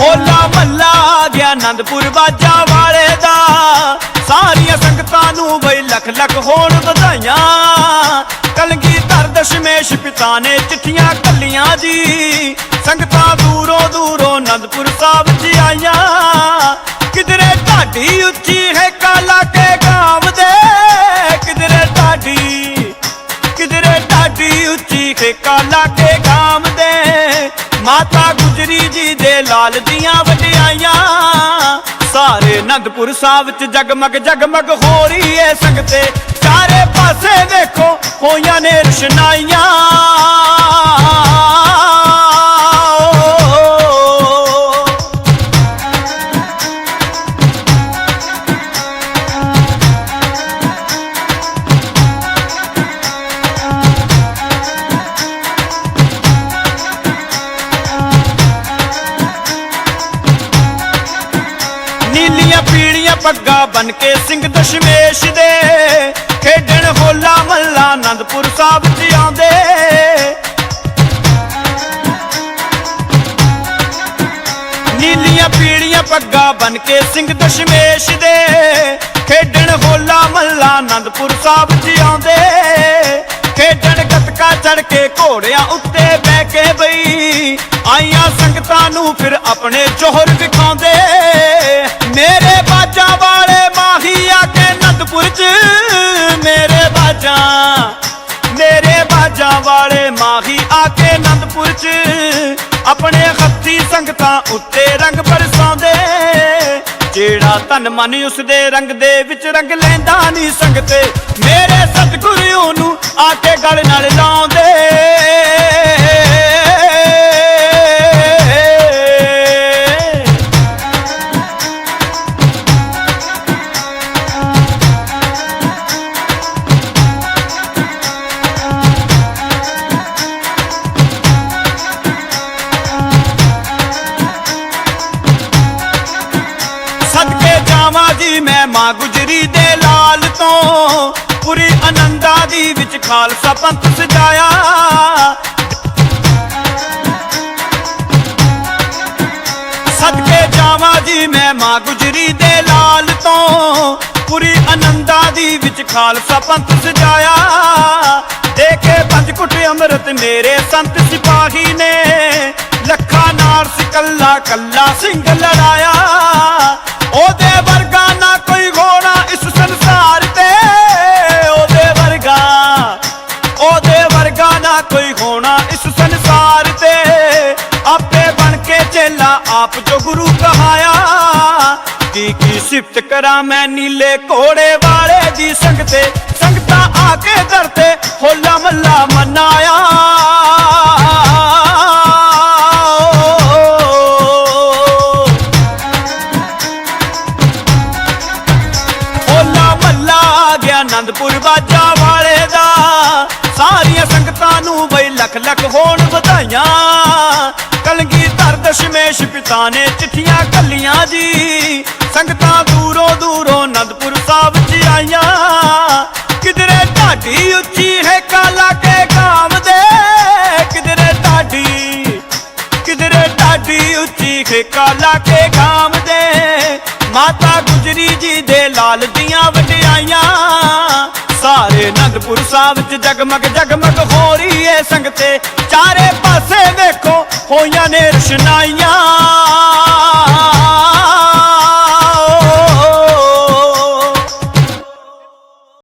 ਹੋਲਾ ਮੱਲਾ ਗਿਆ ਆਨੰਦਪੁਰ ਬਾਜਾ ਵਾਲੇ ਦਾ। ਸਾਰੀਆਂ ਸੰਗਤਾਂ ਨੂੰ ਬਈ ਲੱਖ ਲੱਖ ਹੋਣ ਵਧਾਈਆਂ। ਕਲਗੀ ਦਸ਼ਮੇਸ਼ ਪਿਤਾ ਨੇ ਚਿੱਠੀਆਂ ਕੱਲੀਆਂ ਜੀ। ਸੰਗਤਾਂ ਦੂਰੋਂ ਦੂਰੋਂ ਆਨੰਦਪੁਰ ਸਾਹਿਬ ਜੀ ਆਈਆਂ। ਕਿਧਰੇ ਢਾਡੀ ਉੱਚੀ ਹੈ ਕਾਲਾ ਕੇ ਗਾਵ ਦੇ। ਕਿਧਰੇ ਢਾਡੀ ਕਿਧਰੇ ਢਾਡੀ ਉੱਚੀ ਖੇਕਾ ਲਾਗੇ ਗਾਮ ਦੇ ਮਾਤਾ ਗੁਜਰੀ ਜੀ ਦੇ ਲਾਲ ਦੀਆਂ ਵਡਿਆਈਆਂ। ਸਾਰੇ ਆਨੰਦਪੁਰ ਸਾਹਿਬ ਚ ਜਗਮਗ ਜਗਮਗ ਹੋ ਰਹੀ ਏ ਸੰਗਤੇ। ਚਾਰੇ ਪਾਸੇ ਵੇਖੋ ਹੋਈਆਂ ਨੇ ਰਸ਼ਨਾਈਆਂ। ਪੱਗਾਂ ਬਨ ਕੇ ਸਿੰਘ ਦਸ਼ਮੇਸ਼ ਦੇ। ਖੇਡਣ ਹੋਲਾ ਮੱਲਾ ਆਨੰਦਪੁਰ ਸਾਹਿਬ ਚ ਆਉਂਦੇ। ਨੀਲੀਆਂ ਪੀੜੀਆਂ ਪੱਗਾਂ ਬਨ ਕੇ ਸਿੰਘ ਦਸ਼ਮੇਸ਼ ਦੇ। ਖੇਡਣ ਹੋਲਾ ਮੱਲਾ ਆਨੰਦਪੁਰ ਸਾਹਿਬ ਚ ਆਉਂਦੇ। ਖੇਡਣ ਗੱਤਕਾ ਚੜ ਕੇ ਘੋੜਿਆਂ ਉੱਤੇ ਬਹਿ ਕੇ ਬਈ। ਆਈਆਂ ਸੰਗਤਾਂ ਨੂੰ ਫਿਰ ਆਪਣੇ ਜੋਹਰ ਵਿਖਾਉਂਦੇ। ਬਾਜਾ ਮੇਰੇ ਬਾਜਾ ਵਾਲੇ ਮਾਹੀ ਆ ਕੇ ਆਨੰਦਪੁਰ ਚ। ਆਪਣੇ ਹੱਥੀ ਸੰਗਤਾਂ ਉੱਤੇ ਰੰਗ ਬਰਸਾਉਂਦੇ। ਜਿਹੜਾ ਤਨ ਮਨ ਉਸ ਦੇ ਰੰਗ ਦੇ ਵਿੱਚ ਰੰਗ ਲੈਂਦਾ ਨਹੀਂ ਸੰਗਤੇ। ਮੇਰੇ ਸਤਿਗੁਰੂ ਨੂੰ ਆ ਕੇ ਗਲ ਨਾਲ ਲਾਉਂਦੇ। ਜਾਵਾਂ ਜੀ, ਮੈਂ ਮਾਂ ਗੁਜਰੀ ਦੇ ਲਾਲ ਤੋਂ। ਪੂਰੀ ਆਨੰਦਾਂ ਦੀ ਵਿੱਚ ਖਾਲਸਾ ਪੰਥ ਸਜਾਇਆ। ਸਦਕੇ ਜਾਵਾਂ ਜੀ, ਮੈਂ ਮਾਂ ਗੁਜਰੀ ਦੇ ਲਾਲ ਤੋਂ। ਪੂਰੀ ਆਨੰਦਾਂ ਦੀ ਵਿੱਚ ਖਾਲਸਾ ਪੰਥ ਸਜਾਇਆ। ਦੇਖੇ ਪੰਜ ਕੁੱਟ ਅੰਮ੍ਰਿਤ ਮੇਰੇ ਸੰਤ ਸਿਪਾਹੀ ਨੇ। ਲੱਖਾਂ ਨਾਲ ਕੱਲਾ ਕੱਲਾ ਸਿੰਘ ਲੜਾਇਆ। ਉਹਦੇ ਵਰਗਾ ਨਾ ਕੋਈ ਘੋੜਾ ਇਸ ਸੰਸਾਰ ਤੇ। ਉਹਦੇ ਵਰਗਾ ਉਹਦੇ ਵਰਗਾ ਨਾ ਕੋਈ ਹੋਣਾ ਇਸ ਸੰਸਾਰ ਤੇ। ਆਪੇ ਬਣ ਕੇ ਚੇਲਾ ਆਪ ਜੋ ਗੁਰੂ ਕਹਾਇਆ। ਕੀ ਕੀ ਸਿਫਤ ਕਰਾਂ ਮੈਂ ਨੀਲੇ ਘੋੜੇ ਵਾਲੇ ਦੀ ਸੰਗਤੇ। ਸੰਗਤਾਂ ਆ ਕੇ ਦਰ ਤੇ ਹੋਲਾ ਮੱਲਾ ਮਨਾਇਆ। ਆਨੰਦਪੁਰ ਬਾਜਾ ਵਾਲੇ ਦਾ। ਸਾਰੀਆਂ ਸੰਗਤਾਂ ਨੂੰ ਬਈ ਲੱਖ ਲੱਖ ਹੋਣ ਵਧਾਈਆਂ। ਕਲਗੀ ਧਰ ਦਸ਼ਮੇਸ਼ ਪਿਤਾ ਨੇ ਚਿੱਠੀਆਂ ਕੱਲੀਆਂ ਜੀ। ਸੰਗਤਾਂ ਦੂਰੋਂ ਦੂਰੋਂ ਆਨੰਦਪੁਰ ਸਾਹਿਬ ਚ ਆਈਆਂ। ਕਿਧਰੇ ਢਾਡੀ ਉੱਚੀ ਹੈ ਕਾਲਾ ਕੇ ਕਾਮ ਦੇ। ਕਿਧਰੇ ਢਾਡੀ ਕਿਧਰੇ ਢਾਡੀ ਉੱਚੀ ਖੇਕਾ ਲਾ ਕੇ ਕਾਮ ਦੇ। ਮਾਤਾ ਗੁਜਰੀ ਜੀ ਦੇ ਲਾਲ ਦੀਆਂ ਵਡਿਆਈਆਂ। ਸਾਰੇ ਸਾਹਿਬ ਚ ਜਗਮਗ ਜਗਮਗ ਹੋ ਰਹੀ ਏ ਸੰਗਤੇ ਚਾਰੇ ਪਾਸੇ ਵੇਖੋ ਹੋਈਆਂ ਨੇ ਰਸ਼ਨਾਈਆਂ।